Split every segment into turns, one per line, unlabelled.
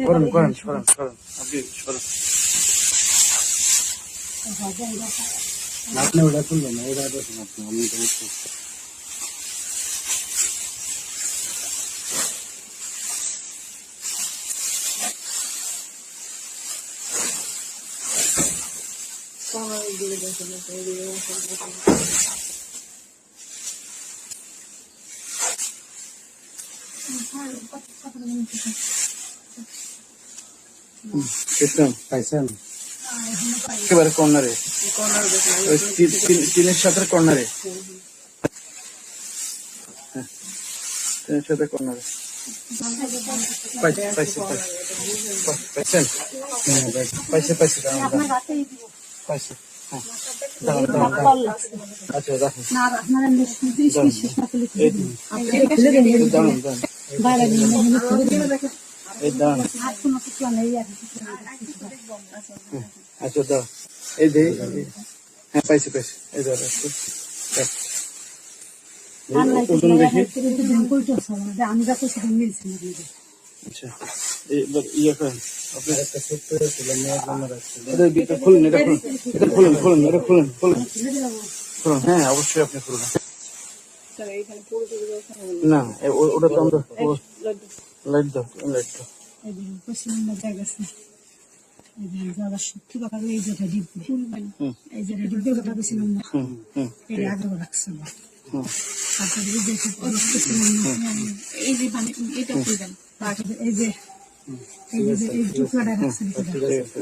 করেন করেন সরেন সরেন আপনি সরেন আপনি ওটা তুলবেন না ওটা দেখুন আপনি আমি তো বুঝতে পারছি। কৃষ্ণ পাইছেন? একেবারে কর্নারে। তিনের সাথে কর্নারে। হ্যাঁ, তিনের সাথে কর্নারে। পাইছে পাইছে পাইছে। পাইছেন? পাইছে পাইছে। পাইছে। আচ্ছা রাখুন।
আর
আচ্ছা দাও এই দে হ্যাঁ পাইছে পাইছে। এই দাও আচ্ছা। এবার ইয়ে করেন। আপনি একটা ছোট্ট খুলুন এটা খুলুন। এটা খুলুন খুলুন এটা খুলুন খুলুন। খুলুন হ্যাঁ অবশ্যই আপনি খুলুন। না ওটা তো আমরা লাইট দাও। লাইট দাও
মানে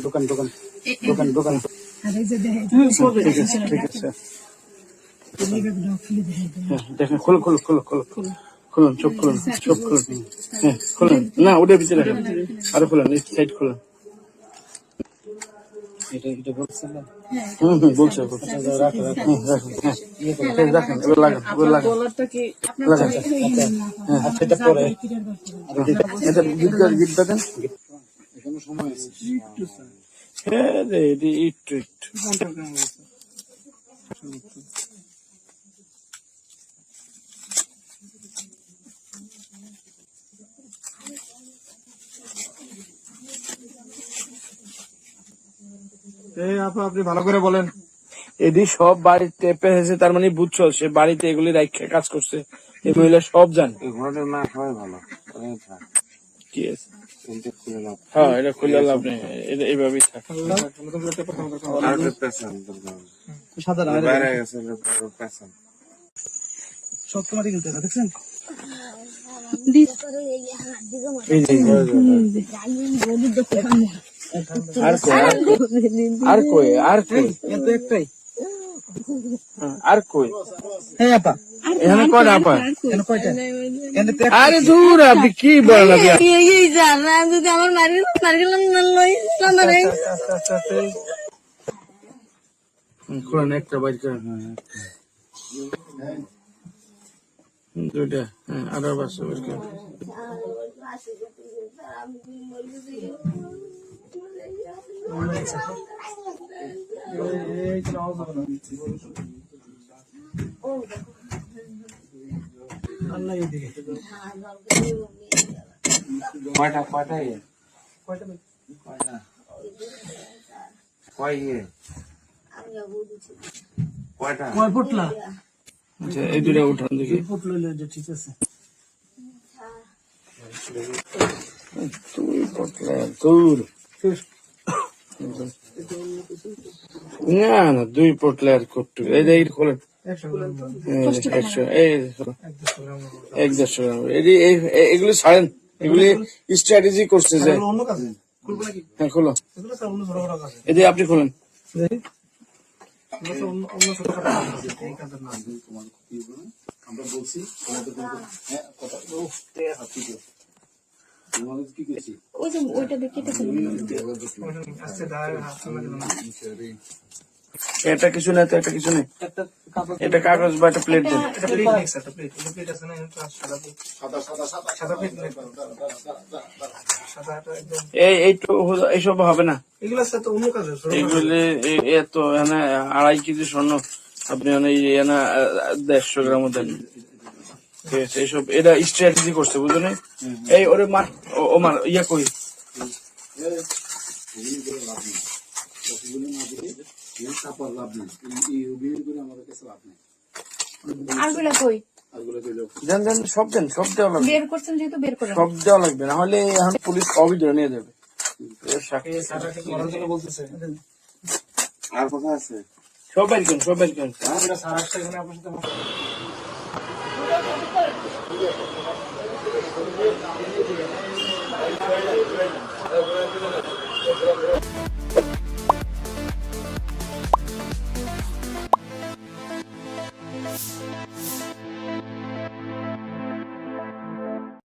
দোকান দোকান। দোকান দোকান। ঠিক আছে।
খুলে
হ্যাঁ, দেখেন খুলুন চোখ খুলুন চোখ খুলুন। হ্যাঁ খুলুন। না ওটা ভিতরে রাখেন। আরও খুলুন এই সাইড খুলুন। এটা এটা বলছেন হুম হুম বলছে বলছে। রাখুন রাখেন। এবার লাগান এবার লাগান। লাগান। হ্যাঁ আচ্ছা এটা পরে। এটা গিট গিট দেন। এখনও সময় আছে। হ্যাঁ রে একটু একটু।
আপনি ভালো করে বলেন।
এদি সব বাড়িতে পেয়েছে তার মানে বুঝছ সে বাড়িতে এগুলি রাখে কাজ করছে এই মহিলা সব জানে।
খাওয়াই ভালো
কি আছে হ্যাঁ এটা খুলে লাভ নেই এটা এইভাবেই থাক।
আর একটা পেছন দরকার বাইরে
আর কই আর কই আর কই হ্যাঁ, আর কই এখানে কয়টা আপা আরে দূর আপনি কি বলেন আপনি
এই জানা যদি আমার মারি মারি গেলাম না লই আমার এই
হুম, খুলেন একটা বাইর করেন হ্যাঁ, হ্যাঁ। হুম, দুইটা হ্যাঁ আরও বাচ্চা বাইর করেন
কয়টা কয়টা ইয়ে কয়টা কয় ইয়ে কয়টা
আচ্ছা এই দুইটা উঠান দেখি তুই পটলা দূর না না দুই পটলার কট্টু। এই যে এইটা খোলেন। একশো এই এক দেড়শো গ্রাম। এগুলি ছাড়েন। এগুলি স্ট্র্যাটেজি করছে যে হ্যাঁ খোলো। এই যে আপনি খোলেন।
ওই যে ওইটা দেখে
এটা কিছু নেই তো এটা কিছু নেই। এটা কাগজ বা একটা প্লেট দেন। এই এইটু এইসব হবে না। এগুলি এ- এত আড়াই কেজি স্বর্ণ। আপনি দেড়শো গ্রাম দেন। এইসব এটা স্ট্র্যাটেজি করছে বুঝলি এই ওরে মার ও- মার ইয়া কই?
আরগুলা কই?
দেন দেন সব দেন সব দেওয়া লাগবে।
বের করছেন যেহেতু বের করেন।
সব দেওয়া লাগবে না হলে এখন পুলিশ অভিযোগ নিয়ে যাবে।
আর কোথায় আছে?
সব বের করুন সব বের করুন Thank you.